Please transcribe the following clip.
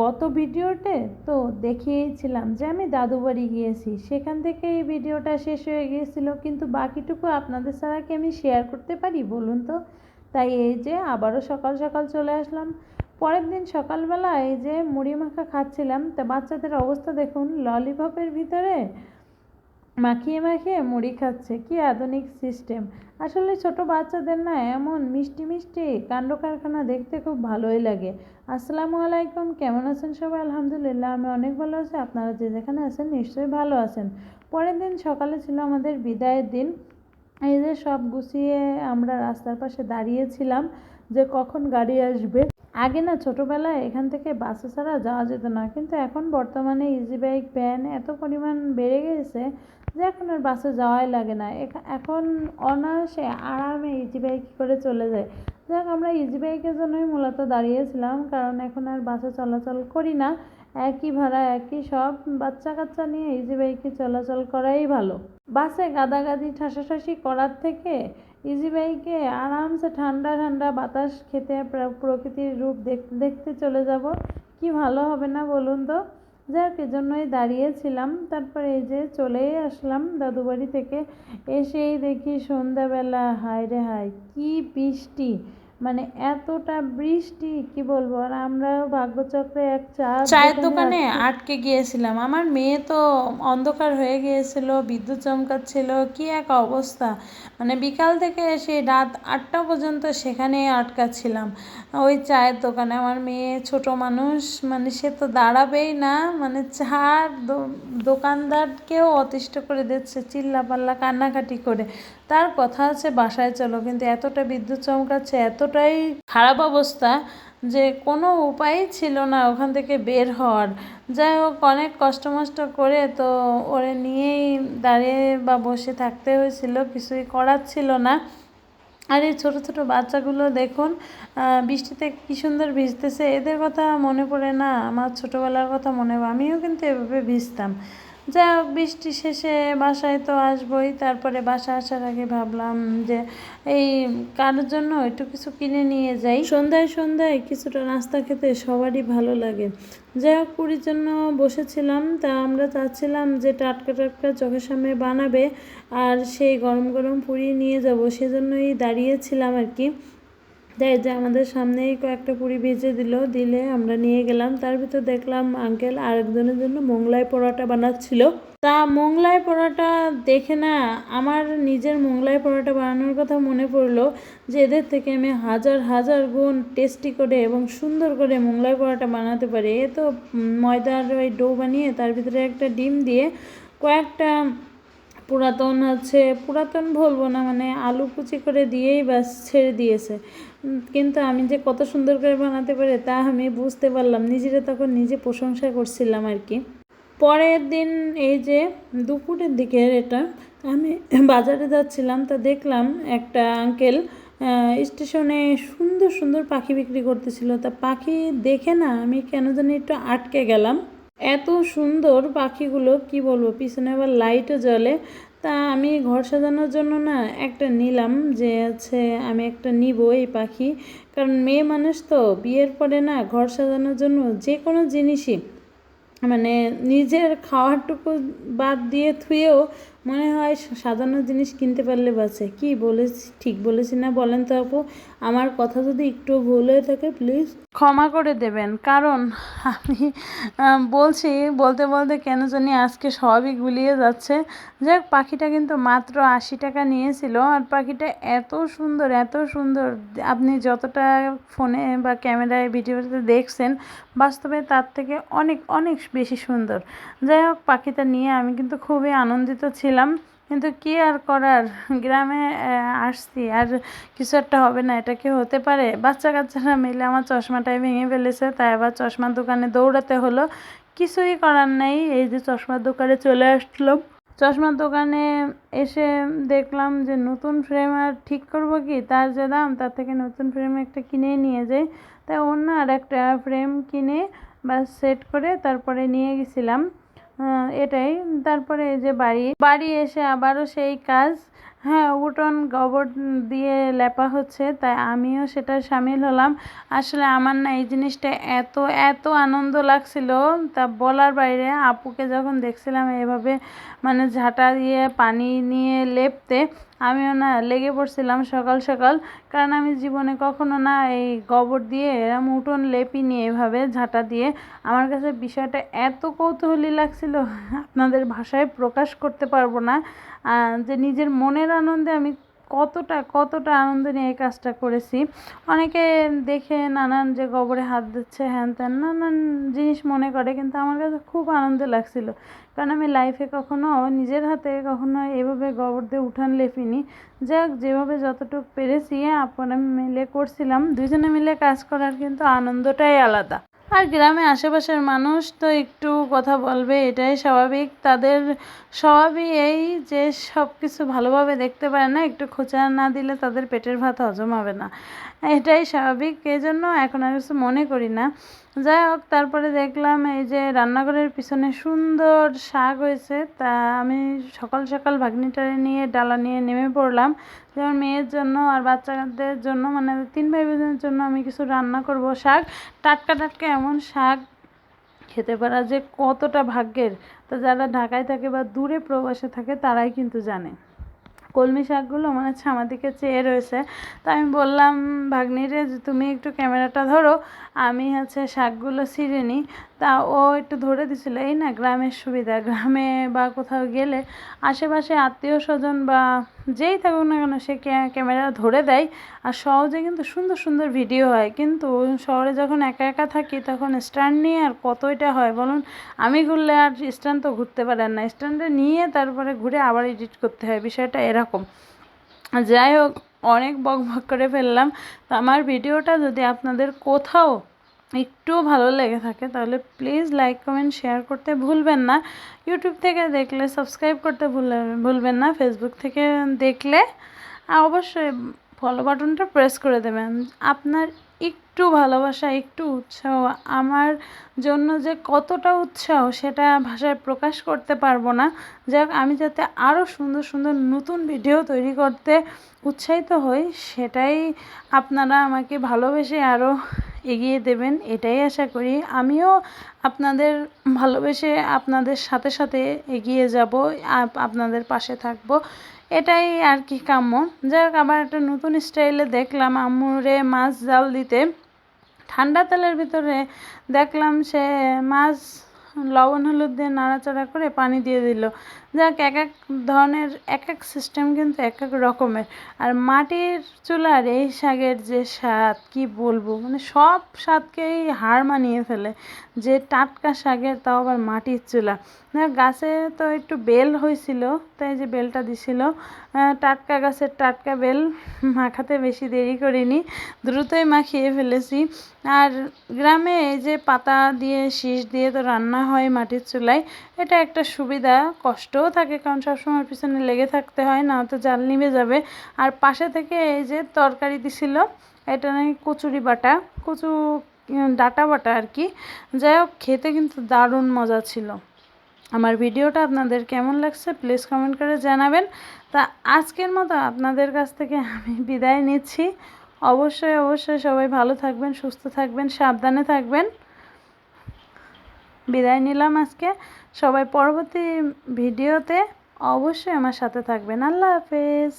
গত ভিডিওতে তো দেখিয়েছিলাম যে আমি দাদু বাড়ি গিয়েছি। সেখান থেকে এই ভিডিওটা শেষ হয়ে গিয়েছিল। কিন্তু বাকিটুকু আপনাদের ছাড়া কি আমি শেয়ার করতে পারি বলুন তো? তাই এই যে আবারও সকাল সকাল চলে আসলাম। পরের দিন সকালবেলা এই যে মুড়ি মাখা খাচ্ছিলাম। তা বাচ্চাদের অবস্থা দেখুন ললিপপের ভিতরে মাখিয়ে মাখিয়ে মুড়ি খাচ্ছে, কি আধুনিক সিস্টেম আসলে ছোট বাচ্চাদের না এমন মিষ্টি মিষ্টি কাণ্ড কারখানা দেখতে খুব ভালোই লাগে। আসসালামু আলাইকুম, কেমন আছেন সবাই? আলহামদুলিল্লাহ, আমি অনেক ভালো আছি। আপনারা যে যেখানে আছেন নিশ্চয়ই ভালো আছেন। পরের দিন সকালে ছিল আমাদের বিদায়ের দিন। এই যে সব গুছিয়ে আমরা রাস্তার পাশে দাঁড়িয়েছিলাম যে কখন গাড়ি আসবে। আগে না ছোটোবেলায় এখান থেকে বাসে ছাড়া যাওয়া যেত না, কিন্তু এখন বর্তমানে ইজি বাইক ভ্যান এত পরিমাণ বেড়ে গেছে যে এখন আর বাসে যাওয়াই লাগে না। এখা- এখন অনায়াসে আরামে ইজি বাইক করে চলে যায়। যাক, আমরা ইজি বাইকের জন্যই মূলত দাঁড়িয়েছিলাম, কারণ এখন আর বাসে চলাচল করি না। একই ভাড়া, একই সব। বাচ্চা কাচ্চা নিয়ে ইজি বাইকে চলাচল করাই ভালো। বাসে গাদাগাদি, ঠাসাঠাসি করার থেকে ইজি বাইকে আরামসে ঠান্ডা ঠান্ডা বাতাস খেতে প্রকৃতির রূপ দেখতে দেখতে চলে যাব। কি ভালো হবে না বলুন তো? যাক, এজন্যই দাঁড়িয়েছিলাম। তারপরে এই যে চলেই আসলাম দাদুবাড়ি থেকে। এসেই দেখি সন্ধ্যাবেলা। হায় রে হায়, কি বৃষ্টি! মানে এতটা বৃষ্টি কি বলব? আর আমরাও ভাগ্যচক্রে এক চা চায়ের দোকানে আটকে গিয়েছিলাম। আমার মেয়ে তো অন্ধকার হয়ে গিয়েছিল বিদ্যুৎ চমকাচ্ছিল কি এক অবস্থা। মানে বিকাল থেকে এসে রাত আটটা পর্যন্ত সেখানে আটকাচ্ছিলাম। ওই চায়ের দোকানে আমার মেয়ে ছোট মানুষ মানে সে তো দাঁড়াবেই না। মানে চার দোকানদারকেও অতিষ্ঠ করে দিচ্ছে চিল্লা পাল্লা কান্নাকাটি করে। তার কথা আছে, বাসায় চলো। কিন্তু এতটা বিদ্যুৎ চমকাচ্ছে, এতটাই খারাপ অবস্থা যে কোনো উপায়ই ছিল না ওখান থেকে বের হওয়ার। যাই হোক, অনেক কষ্ট মষ্ট করে তো ওরে নিয়েই দাঁড়িয়ে বা বসে থাকতে হয়েছিল, কিছুই করার ছিল না। আর এই ছোটো ছোটো বাচ্চাগুলো দেখুন বৃষ্টিতে কী সুন্দর ভিজতেছে। এদের কথা মনে পড়ে না, আমার ছোটোবেলার কথা মনে পড়ে, আমিও কিন্তু এভাবে ভিজতাম। হোক, বৃষ্টি শেষে বাসায় তো আসবোই। তারপরে বাসা আসার আগে ভাবলাম যে এই কারোর জন্য একটু কিছু কিনে নিয়ে যাই। সন্ধ্যায় সন্ধ্যায় কিছুটা নাস্তা খেতে সবারই ভালো লাগে। যাই হোক, পুরীর জন্য বসেছিলাম। তা আমরা চাচ্ছিলাম যে টাটকা টাটকা চোখের সামনে বানাবে। আর সেই গরম গরম পুরি নিয়ে যাব, সেজন্যই দাঁড়িয়েছিলাম আর কি। দেয় যে আমাদের সামনেই কয়েকটা পুরি ভেজে দিল, দিলে আমরা নিয়ে গেলাম। তার ভিতর দেখলাম আঙ্কেল আরেকজনের জন্য মোংলাই পরোটা বানাচ্ছিল। তা মোংলাই পরোটা দেখে না, আমার নিজের মোংলাই পরোটা বানানোর কথা মনে পড়ল যে এদের থেকে আমি হাজার হাজার গুণ টেস্টি করে এবং সুন্দর করে মোংলাই পরোটা বানাতে পারি। এ তো ময়দার ওই ডো বানিয়ে তার ভিতরে একটা ডিম দিয়ে কয়েকটা পুরাতন হচ্ছে পুরাতন বলব না মানে আলু কুচি করে দিয়েই ব্যাস ছেড়ে দিয়েছে। কিন্তু আমি যে কত সুন্দর করে বানাতে পারি তা আমি বুঝতে পারলাম, নিজেরা তখন নিজে প্রশংসা করছিলাম আর কি। পরের দিন এই যে দুপুরের দিকে এটা, আমি বাজারে যাচ্ছিলাম, তা দেখলাম একটা আঙ্কেল স্টেশনে সুন্দর সুন্দর পাখি বিক্রি করতেছিল। তা পাখি দেখে না আমি কেন জানি একটু আটকে গেলাম। এত সুন্দর পাখিগুলো, কি বলব, পিছনে আবার লাইটও জ্বলে। তা আমি ঘর সাজানোর জন্য না একটা নিলাম যে আছে আমি একটা নিব এই পাখি। কারণ মেয়ে মানুষ তো, বিয়ের পরে না ঘর সাজানোর জন্য যে কোনো জিনিসই মানে নিজের খাওয়ারটুকু বাদ দিয়ে থুয়েও মনে হয় সাজানোর জিনিস কিনতে পারলে বাঁচে। কি বলেছি, ঠিক বলেছি না বলেন তো আপু? আমার কথা যদি একটু ভুল হয়ে থাকে প্লিজ ক্ষমা করে দেবেন, কারণ আমি বলছি, বলতে বলতে কেন জানি আজকে সবই গুলিয়ে যাচ্ছে। যাক, পাখিটা কিন্তু মাত্র আশি টাকা নিয়েছিল, আর পাখিটা এত সুন্দর এত সুন্দর। আপনি যতটা ফোনে বা ক্যামেরায় ভিডিওতে দেখছেন, বাস্তবে তার থেকে অনেক অনেক বেশি সুন্দর। যাই হোক, পাখিটা নিয়ে আমি কিন্তু খুবই আনন্দিত ছিলাম। কিন্তু কি আর করার? গ্রামে আসছি, আর কিছু একটা হবে না, এটা কি হতে পারে? বাচ্চা কাচ্চারা মিলে আমার চশমাটাই ভেঙে ফেলেছে, তাই আবার চশমার দোকানে দৌড়াতে হলো। কিছুই করার নেই, এই যে চশমার দোকানে চলে আসলাম। চশমার দোকানে এসে দেখলাম যে নতুন ফ্রেম আর ঠিক করব কি? তার যে দাম, তার থেকে নতুন ফ্রেম একটা কিনে নিয়ে যাই। তাই অন্য আর একটা ফ্রেম কিনে বা সেট করে তারপরে নিয়ে গেছিলাম। এটাই। তারপরে এই যে বাড়ি বাড়ি এসে আবারও সেই কাজ হ্যাঁ উঠোন গোবর দিয়ে লেপা হচ্ছে, তাই আমিও সেটা সামিল হলাম। আসলে আমার না এই জিনিসটা এত এত আনন্দ লাগছিল, তা বলার বাইরে আপুকে যখন দেখছিলাম এভাবে মানে ঝাঁটা দিয়ে পানি নিয়ে লেপতে, আমিও না লেগে পড়ছিলাম সকাল সকাল। কারণ আমি জীবনে কখনো না এই গোবর দিয়ে এরম উঠোন লেপিনি এভাবে ঝাঁটা দিয়ে। আমার কাছে বিষয়টা এত কৌতূহলী লাগছিল, আপনাদের ভাষায় প্রকাশ করতে পারব না যে নিজের মনের আনন্দে আমি কতটা কতটা আনন্দ নিয়ে এই কাজটা করেছি। অনেকে দেখে নানান যে গোবরে হাত দিচ্ছে, হ্যান ত্যান, নানান জিনিস মনে করে, কিন্তু আমার কাছে খুব আনন্দ লাগছিল। কারণ আমি লাইফে কখনো, নিজের হাতে কখনো এভাবে গোবর দিয়ে উঠান লেপিনি। যাক, যেভাবে যতটুকু পেরেছি আপনারা মিলে করছিলাম। দুজনে মিলে কাজ করার কিন্তু আনন্দটাই আলাদা। আর গ্রামে আশেপাশের মানুষ তো একটু কথা বলবে, এটাই স্বাভাবিক। তাদের স্বভাবই এই যে সব কিছু ভালোভাবে দেখতে পারে না, একটু খোঁচা না দিলে তাদের পেটের ভাত হজম হবে না। এটাই স্বাভাবিক এই জন্য এখন আর কিছু মনে করি না। যাই হোক, তারপরে দেখলাম এই যে রান্নাঘরের পিছনে সুন্দর শাক হয়েছে। তা আমি সকাল সকাল ভাগ্নিটারে নিয়ে ডালা নিয়ে নেমে পড়লাম। যেমন মেয়ের জন্য আর বাচ্চাদের জন্য মানে তিন ভাই বোনের জন্য আমি কিছু রান্না করব শাক। টাটকা টাটকা এমন শাক, খেতে পারা যে কতটা ভাগ্যের। তো যারা ঢাকায় থাকে বা দূরে প্রবাসে থাকে, তারাই কিন্তু জানে। কলমি শাকগুলো মনে হচ্ছে আমার দিকে চেয়ে রয়েছে। তো আমি বললাম, ভাগ্নিরে তুমি একটু ক্যামেরাটা ধরো, আমি হচ্ছে শাকগুলো ছিঁড়ে নিই। তা ও একটু ধরে দিছিল, এই না গ্রামের সুবিধা, গ্রামে বা কোথাও গেলে আশেপাশে আত্মীয় স্বজন বা যেই থাকুক না কেন, সে ক্যা- ক্যামেরা ধরে দেয় আর সহজে কিন্তু সুন্দর সুন্দর ভিডিও হয়। কিন্তু শহরে যখন একা একা থাকি, তখন স্ট্যান্ড নিয়ে আর কত এটা হয় বলুন? আমি ঘুরলে আর স্ট্যান্ড তো ঘুরতে পারেন না। স্ট্যান্ডে নিয়ে তারপরে ঘুরে আবার এডিট করতে হয়, বিষয়টা এরকম। যাই হোক, অনেক বক বক করে ফেললাম। তো আমার ভিডিওটা যদি আপনাদের কোথাও একটু ভালো লেগে থাকে, তাহলে প্লিজ লাইক কমেন্ট শেয়ার করতে ভুলবেন না। ইউটিউব থেকে দেখলে সাবস্ক্রাইব করতে ভুলে- ভুলবেন না। ফেসবুক থেকে দেখলে অবশ্যই ফলো বাটনটা প্রেস করে দেবেন। আপনার একটু ভালোবাসা, একটু উৎসাহ, আমার জন্য যে কতটা উৎসাহ, সেটা ভাষায় প্রকাশ করতে পারব না। যাক, আমি যাতে আরও সুন্দর সুন্দর নতুন ভিডিও তৈরি করতে উৎসাহিত হই, সেটাই আপনারা আমাকে ভালোবেসে আরও এগিয়ে দেবেন, এটাই আশা করি। আমিও আপনাদের ভালোবেসে আপনাদের সাথে সাথে এগিয়ে যাব আপনাদের পাশে থাকব। এটাই আর কি কাম্য। যাই হোক আবার একটা নতুন স্টাইলে দেখলাম আম্মুরে মাছ জাল দিতে। ঠান্ডা তেলের ভিতরে দেখলাম সে মাছ লবণ হলুদ দিয়ে নাড়াচাড়া করে পানি দিয়ে দিল। যাক, এক এক ধরনের, এক এক সিস্টেম কিন্তু এক এক রকমের। আর মাটির চুলার এই শাকের যে স্বাদ, কি বলব? মানে সব স্বাদকেই হার মানিয়ে ফেলে। যে টাটকা শাকের, তাও আবার মাটির চুলা। গাছে তো একটু বেল হয়েছিল, তাই যে বেলটা দিছিল। টাটকা গাছের টাটকা বেল মাখাতে বেশি দেরি করিনি, দ্রুতই মাখিয়ে ফেলেছি। আর গ্রামে এই যে পাতা দিয়ে, শীষ দিয়ে তো রান্না হয় মাটির চুলায়, এটা একটা সুবিধা কষ্টও থাকে, কারণ সবসময় পিছনে লেগে থাকতে হয়, না তো জাল নিভে যাবে। আর পাশে থেকে এই যে তরকারি দিছিল, এটা নাকি কচুরি বাটা, কচু ডাটা বাটা আর কি। যাই হোক, খেতে কিন্তু দারুণ মজা ছিল। আমার ভিডিওটা আপনাদের কেমন লাগছে প্লিজ কমেন্ট করে জানাবেন। তা আজকের মতো আপনাদের কাছ থেকে আমি বিদায় নিচ্ছি। অবশ্যই অবশ্যই সবাই ভালো থাকবেন, সুস্থ থাকবেন, সাবধানে থাকবেন। বিদায় নিলাম আজকে। সবাই পরবর্তী ভিডিওতে অবশ্যই আমার সাথে থাকবেন। আল্লাহ হাফেজ।